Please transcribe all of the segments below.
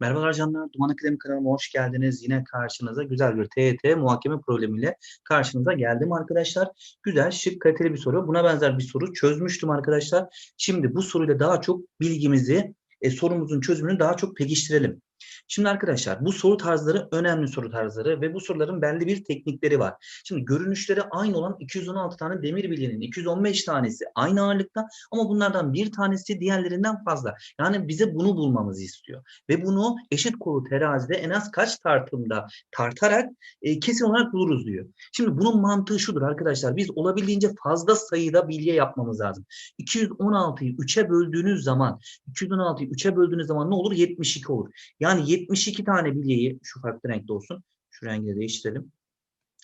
Merhabalar canlar, Duman Akademi kanalıma hoş geldiniz. Yine karşınıza güzel bir TYT muhakeme problemiyle karşınıza geldim arkadaşlar. Güzel, şık, kaliteli bir soru. Buna benzer bir soru çözmüştüm arkadaşlar. Şimdi bu soruyla daha çok bilgimizi, e, sorumuzun çözümünü daha çok pekiştirelim. Şimdi arkadaşlar bu soru tarzları önemli soru tarzları ve bu soruların belli bir teknikleri var. Şimdi görünüşleri aynı olan 216 tane demir bileğinin 215 tanesi aynı ağırlıkta ama bunlardan bir tanesi diğerlerinden fazla. Yani bize bunu bulmamızı istiyor. Ve bunu eşit kolu terazide en az kaç tartımda tartarak e, kesin olarak buluruz diyor. Şimdi bunun mantığı şudur arkadaşlar. Biz olabildiğince fazla sayıda bilye yapmamız lazım. 216'yı 3'e böldüğünüz zaman 216'yı 3'e böldüğünüz zaman ne olur? 72 olur. Yani 72 tane bilyeyi şu farklı renkte olsun. Şu rengi de değiştirelim.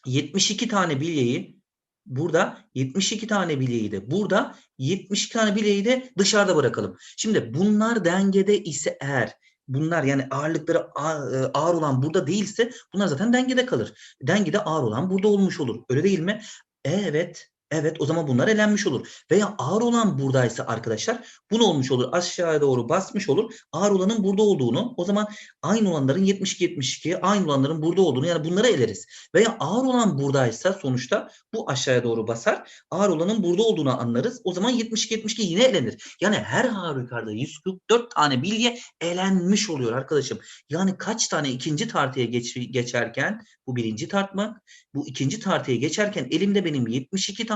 72 tane bilyeyi burada 72 tane bilyeyi de burada 72 tane bilyeyi de dışarıda bırakalım. Şimdi bunlar dengede ise eğer bunlar yani ağırlıkları ağır, ağır olan burada değilse bunlar zaten dengede kalır. Dengede ağır olan burada olmuş olur. Öyle değil mi? Evet. Evet o zaman bunlar elenmiş olur. Veya ağır olan buradaysa arkadaşlar bu ne olmuş olur? Aşağıya doğru basmış olur. Ağır olanın burada olduğunu o zaman aynı olanların 72-72 aynı olanların burada olduğunu yani bunları eleriz. Veya ağır olan buradaysa sonuçta bu aşağıya doğru basar. Ağır olanın burada olduğunu anlarız. O zaman 72-72 yine elenir. Yani her halükarda 144 tane bilye elenmiş oluyor arkadaşım. Yani kaç tane ikinci tartıya geç, geçerken bu birinci tartmak. Bu ikinci tartıya geçerken elimde benim 72 tane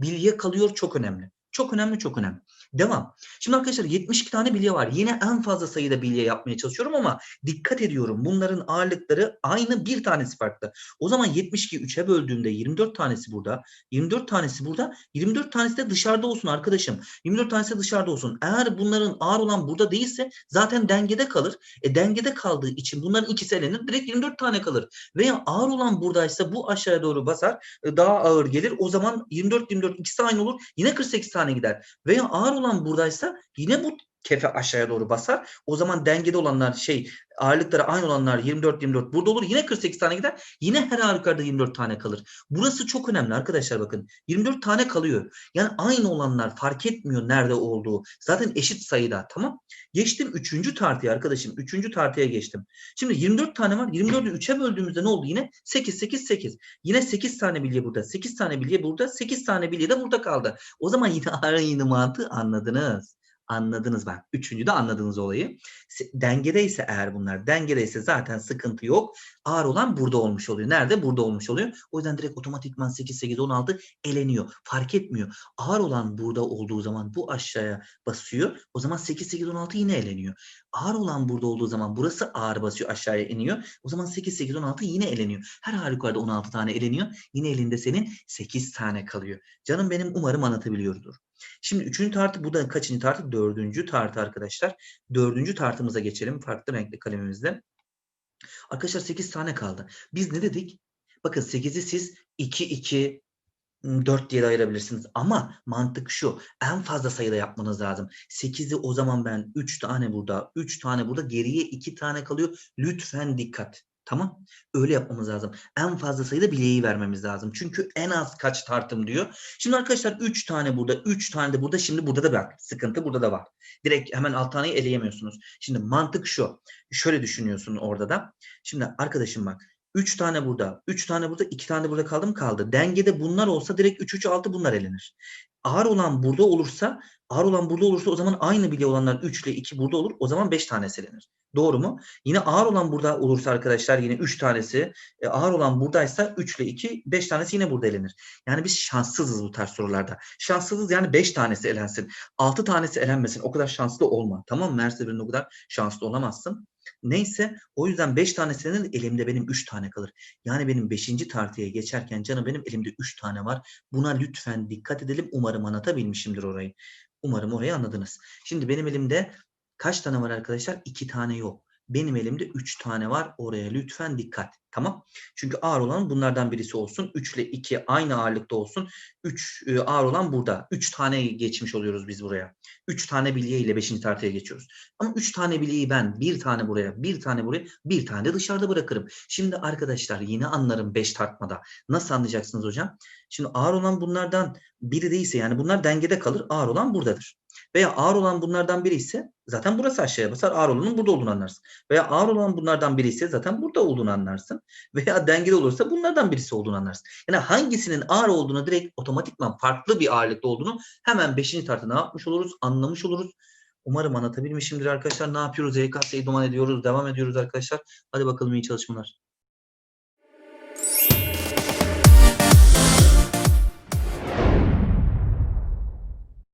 bilye kalıyor çok önemli. Çok önemli, çok önemli. Devam. Şimdi arkadaşlar 72 tane bilye var. Yine en fazla sayıda bilye yapmaya çalışıyorum ama dikkat ediyorum. Bunların ağırlıkları aynı bir tanesi farklı. O zaman 72 3'e böldüğümde 24 tanesi burada. 24 tanesi burada. 24 tanesi de dışarıda olsun arkadaşım. 24 tanesi de dışarıda olsun. Eğer bunların ağır olan burada değilse zaten dengede kalır. E dengede kaldığı için bunların ikisi elenir. Direkt 24 tane kalır. Veya ağır olan buradaysa bu aşağıya doğru basar. e, Daha ağır gelir. O zaman 24 24 ikisi aynı olur. Yine 48 tane gider. Veya ağır olan buradaysa yine bu kefe aşağıya doğru basar. O zaman dengede olanlar şey ağırlıkları aynı olanlar 24 24 burada olur. Yine 48 tane gider. Yine her halükarda 24 tane kalır. Burası çok önemli arkadaşlar bakın. 24 tane kalıyor. Yani aynı olanlar fark etmiyor nerede olduğu. Zaten eşit sayıda tamam. Geçtim 3. tartıya arkadaşım. 3. tartıya geçtim. Şimdi 24 tane var. 24'ü 3'e böldüğümüzde ne oldu yine? 8 8 8. Yine 8 tane bilye burada. 8 tane bilye burada. 8 tane bilye de burada kaldı. O zaman yine aynı mantığı anladınız. Anladınız bak. Üçüncü de anladığınız olayı. Se- Dengedeyse eğer bunlar dengedeyse zaten sıkıntı yok. Ağır olan burada olmuş oluyor. Nerede? Burada olmuş oluyor. O yüzden direkt otomatikman 8, 8, 16 eleniyor. Fark etmiyor. Ağır olan burada olduğu zaman bu aşağıya basıyor. O zaman 8, 8, 16 yine eleniyor. Ağır olan burada olduğu zaman burası ağır basıyor aşağıya iniyor. O zaman 8, 8, 16 yine eleniyor. Her halükarda 16 tane eleniyor. Yine elinde senin 8 tane kalıyor. Canım benim umarım anlatabiliyordur. Şimdi üçüncü tartı bu da kaçıncı tartı? Dördüncü tartı arkadaşlar. Dördüncü tartımıza geçelim farklı renkli kalemimizle. Arkadaşlar 8 tane kaldı. Biz ne dedik? Bakın 8'i siz 2, 2, 4 diye de ayırabilirsiniz. Ama mantık şu. En fazla sayıda yapmanız lazım. 8'i o zaman ben 3 tane burada, 3 tane burada. Geriye 2 tane kalıyor. Lütfen dikkat. Tamam. Öyle yapmamız lazım. En fazla sayıda bileği vermemiz lazım. Çünkü en az kaç tartım diyor. Şimdi arkadaşlar 3 tane burada, 3 tane de burada. Şimdi burada da bak. Sıkıntı burada da var. Direkt hemen alt taneyi eleyemiyorsunuz. Şimdi mantık şu. Şöyle düşünüyorsun orada da. Şimdi arkadaşım bak. 3 tane burada, 3 tane burada, 2 tane burada kaldı mı kaldı. Dengede bunlar olsa direkt 3 3 6 bunlar elenir. Ağır olan burada olursa, ağır olan burada olursa o zaman aynı bilye olanlar 3 ile 2 burada olur. O zaman 5 tanesi elenir. Doğru mu? Yine ağır olan burada olursa arkadaşlar yine 3 tanesi, e, ağır olan buradaysa 3 ile 2, 5 tanesi yine burada elenir. Yani biz şanssızız bu tarz sorularda. Şanssızız yani 5 tanesi elensin. 6 tanesi elenmesin. O kadar şanslı olma. Tamam mı? Her seferinde o kadar şanslı olamazsın. Neyse o yüzden 5 tanesinin elimde benim 3 tane kalır. Yani benim 5. tartıya geçerken canım benim elimde 3 tane var. Buna lütfen dikkat edelim. Umarım anlatabilmişimdir orayı. Umarım orayı anladınız. Şimdi benim elimde kaç tane var arkadaşlar? 2 tane yok. Benim elimde 3 tane var. Oraya lütfen dikkat. Tamam. Çünkü ağır olan bunlardan birisi olsun. 3 ile 2 aynı ağırlıkta olsun. 3 e, ağır olan burada. 3 tane geçmiş oluyoruz biz buraya. 3 tane bilye ile 5. tartıya geçiyoruz. Ama 3 tane bilyeyi ben bir tane buraya, bir tane buraya, bir tane de dışarıda bırakırım. Şimdi arkadaşlar yine anlarım 5 tartmada. Nasıl anlayacaksınız hocam? Şimdi ağır olan bunlardan biri değilse yani bunlar dengede kalır. Ağır olan buradadır. Veya ağır olan bunlardan biri ise zaten burası aşağıya basar. Ağır olanın burada olduğunu anlarsın. Veya ağır olan bunlardan biri ise zaten burada olduğunu anlarsın. Veya dengede olursa bunlardan birisi olduğunu anlarsın. Yani hangisinin ağır olduğunu direkt otomatikman farklı bir ağırlıkta olduğunu hemen 5. tartıda ne yapmış oluruz? Anlamış oluruz. Umarım anlatabilmişimdir arkadaşlar. Ne yapıyoruz? YKS'yi duman ediyoruz. Devam ediyoruz arkadaşlar. Hadi bakalım iyi çalışmalar.